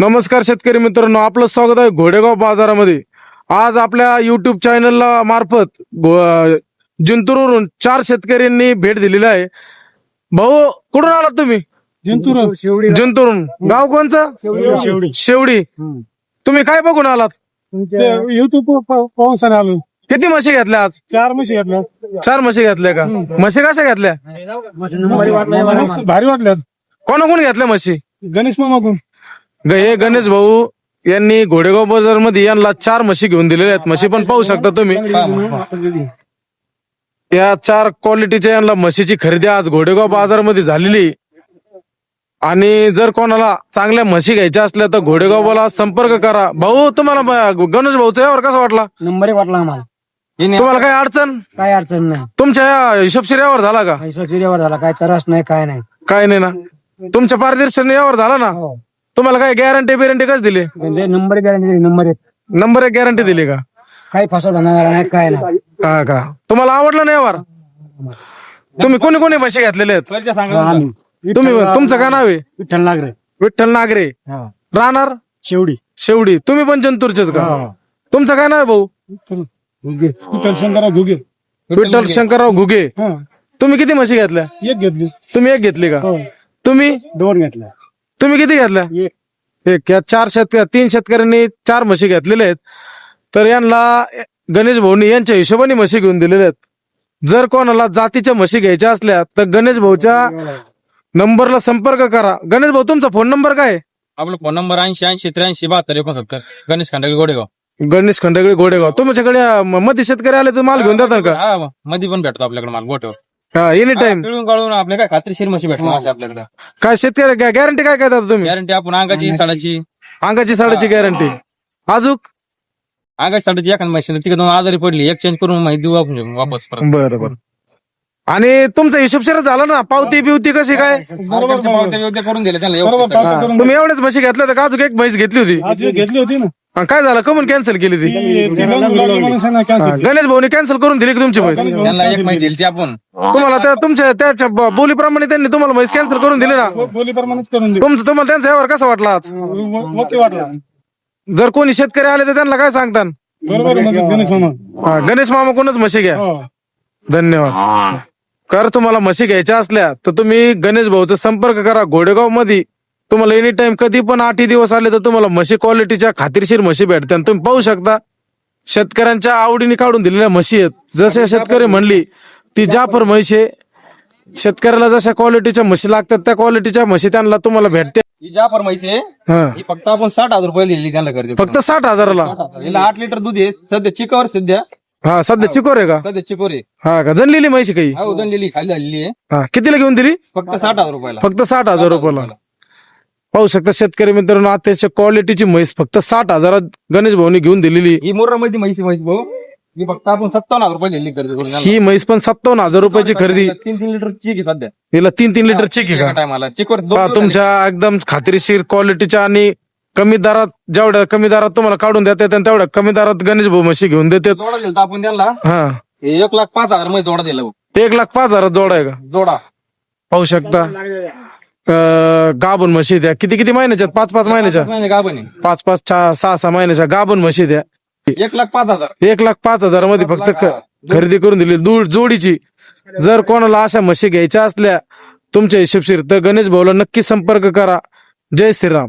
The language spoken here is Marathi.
नमस्कार शेतकरी मित्रांनो आपलं स्वागत आहे घोडेगाव बाजारामध्ये. आज आपल्या युट्यूब चॅनलला मार्फत जिंतूरवरून चार शेतकऱ्यांनी भेट दिलेली आहे. भाऊ कुठून आलात तुम्ही? जिंतूर शेवडी. जिंतूरून गाव कोणचं? शेवडी. शेवडी. तुम्ही काय बघून आलात? युट्यूब पावसाने आलो किती म्हशी घेतल्या आज? चार म्हशी घेतल्या. चार म्हशी घेतल्या का? म्हशी कशा घेतल्या? भारी वाटल्यात. कोणाकोण घेतल्या म्हशी? गणेश मामाकून ग- हे गणेश भाऊ यांनी घोडेगाव बाजारमध्ये यांना चार म्हशी घेऊन दिलेल्या आहेत. म्हशी पण पाहू शकता तुम्ही. या चार क्वालिटीच्या यांना म्हशीची खरेदी आज घोडेगाव बाजारमध्ये झालेली. आणि जर कोणाला चांगल्या म्हशी घ्यायच्या असल्या तर घोडेगावला संपर्क करा. भाऊ तुम्हाला ब- गणेश भाऊचा यावर कसा वाटला? नंबर एक वाटला आम्हाला. तुम्हाला काही अडचण? काय अडचण नाही. तुमच्या या हिशोबशीर यावर झाला का? पैसा झाला. काय त्रास नाही काय नाही. काय नाही ना. तुमच्या पारदर्शन यावर झाला ना? हो. तुम्हाला काय गॅरंटी बिरंटी कस दिली? म्हणजे नंबर गॅरंटी दिली नंबर एक. नंबर एक गॅरंटी दिली का? काही फसा जाणार नाही काय नाही. हा का? तुम्हाला आवडलं नाही यावर? तुम्ही कोणी कोणी म्हशी घेतलेले आहेत? आम्ही. तुम्ही तुमचं काय नाव आहे? विठ्ठल नागरे. विठ्ठल नागरे. राहणार? शेवडी. शेवडी. तुम्ही पण जंतूरचेच का? तुमचं काय नाव आहे भाऊ? विठ्ठल शंकरराव घुगे. विठ्ठल शंकरराव घुगे. हा. तुम्ही किती म्हशी घेतल्या? एक घेतली. तुम्ही एक घेतली का? हो. तुम्ही? दोन घेतल्या. तुम्ही किती घेतल्या? एक. एक या चार शेतकरी तीन शेतकऱ्यांनी चार म्हशी घेतलेल्या आहेत. तर यांना गणेश भाऊनी यांच्या हिशोबाने म्हशी घेऊन दिलेल्या आहेत. जर कोणाला जातीच्या म्हशी घ्यायच्या असल्या तर गणेश भाऊच्या नंबरला संपर्क करा. गणेश भाऊ तुमचा फोन नंबर काय आहे? आपला फोन नंबर ऐंशी ऐंशी त्र्याऐंशी बहात्तर एकोणसत्तर. गणेश खांडगे गोडेगाव. गणेश खंडगळे घोडेगाव तुमच्याकडे अं, म- मध्ये शेतकरी आले तर माल घेऊन जातात का? हा मध्ये पण भेटतो आपल्याकडे माल गोठ्यावर हा एनी टाइम पिळून काढून आपल्या काय खात्रीशीर म्हशी भेटतो असे आपल्याकडे. काय शेतकरी गॅरंटी काय काय देता तुम्ही? गॅरंटी आपण अंगाची साडाची. अंगाची साडेची गॅरंटी अजूक अंगाची साडाची एखाद म्हशी तिकडे दोन आजारी पडली एक्सचेंज करून माहिती देऊ आपण वापस परत. बरं बरं. आणि तुमचा हिशोब शेअर झाला ना? पावती बिवती कशी काय? सरकारच्या पावत्या बिवत्या करून दिल्या त्यांना बरोबर व्यवस्थित पावत्या करून तुम्ही एवढ्याच म्हशी घेतल्या तर का? अजून एक म्हैस घेतली होती. आज एक घेतली होती ना. आणि काय झालं? कमून कॅन्सल केली ती cancel. गणेश भाऊनी कॅन्सल करून दिली का तुमची म्हैस? त्यांना एक माहिती दिली ती आपण. तुम्हाला त्या तुमच्या त्याच्या ब- बोलीप्रमाणे त्यांनी तुम्हाला म्हैस कॅन्सल करून दिली ना. बोलीप्रमाणेच करून तुमचं तुम्हाला त्यांचा यावर कसा वाटला आज? ओके वाटला. जर कोणी शेतकरी आले तर त्यांना काय सांगता बरोबर आहे म्हणतात गणेश मामा. हा, गणेश मामा कोणच म्हशी घ्या. हो. धन्यवाद. कर तुम्हाला म्हशी घ्यायच्या असल्या तर तुम्ही गणेश भाऊचा संपर्क करा. घोडेगावमध्ये तुम्हाला एनी टाइम कधी पण आठ दिवस आले तर तुम्हाला म्हशी क्वालिटीच्या खात्रीशीर म्हशी भेटतात आणि तुम्ही पाहू शकता शेतकऱ्यांच्या आवडीने काढून दिलेल्या म्हशी आहेत. जसे शेतकरी म्हणली ती जाफर म्हैस आहे शेतकऱ्याला जशा क्वालिटीच्या म्हशी लागतात त्या क्वालिटीच्या म्हशी त्यांना तुम्हाला भेटते. ही आहे हा. ही फक्त आपण साठ हजार रुपये दिली त्यांना करते फक्त. साठ हजाराला? हिला आठ लिटर दूध आहे. सध्या चिकावर सध्या. हा सध्या चिकोर आहे का? सध्या चिकोर आहे. हा का? जनलेली म्हैशी काही? हा उदंडलेली खाली झालेली आहे. हा कितीला घेऊन दिली? फक्त साठ हजार रुपयाला. फक्त साठ हजार रुपयाला. पाहू शकता शेतकरी मित्रांनो अत्यंत क्वालिटीची म्हैस फक्त साठ हजारात गणेश भाऊनी घेऊन दिलेली. ही मोरामध्ये म्हैसी म्हैस भाऊ. ही फक्त आपण सत्तावन्न हजार रुपये दिली खरेदी करून. ही म्हैस पण सत्तावन्न हजार रुपयाची खरेदी. तीन तीन लिटर चिक आहे सध्या. हिला तीन तीन लिटर चिक आहे एका का? टायमाला. चिकवर दोन पहा, दिवस तुमच्या एकदम खात्रीशीर क्वालिटीच्या आणि कमी दरात जेवढ्या कमी दरात तुम्हाला काढून देतात आणि तेवढ्या कमी दरात गणेश भाऊ म्हशी घेऊन देतात जोडा दिला होता आपण त्यांना. हा. हे एक लाख पाच हजारमध्ये जोडा दिला भाऊ. एक लाख पाच हजारात जोड आहे का? जोडा. पाहू शकता. अं, गाभण म्हशी द्या. किती किती महिन्याच्या पाच पाच महिन्याच्या? महिने का पण आहे. पाच पाच सहा सहा महिन्याच्या गाभण म्हशी द्या. एक लाख पाच हजार. एक लाख पाच हजारामध्ये फक्त ख- खरेदी करून दिली. दूध जोडीची. जर कोणाला अशा म्हशी घ्यायच्या असल्या तुमच्या हिशोबशीर तर गणेश भाऊला नक्की संपर्क करा. जय श्रीराम.